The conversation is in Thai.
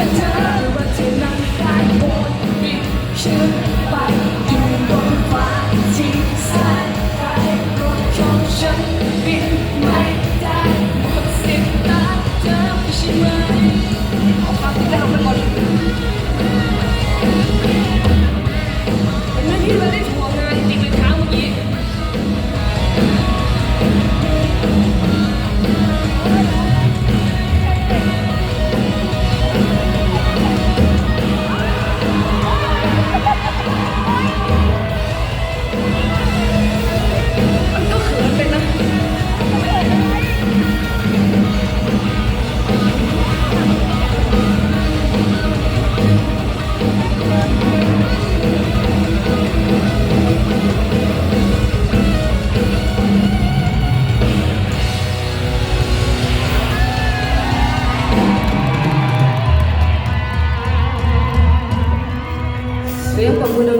เป็นเธอว่าที่นั่งใกล้บนมีชื่อ So yung pagbulong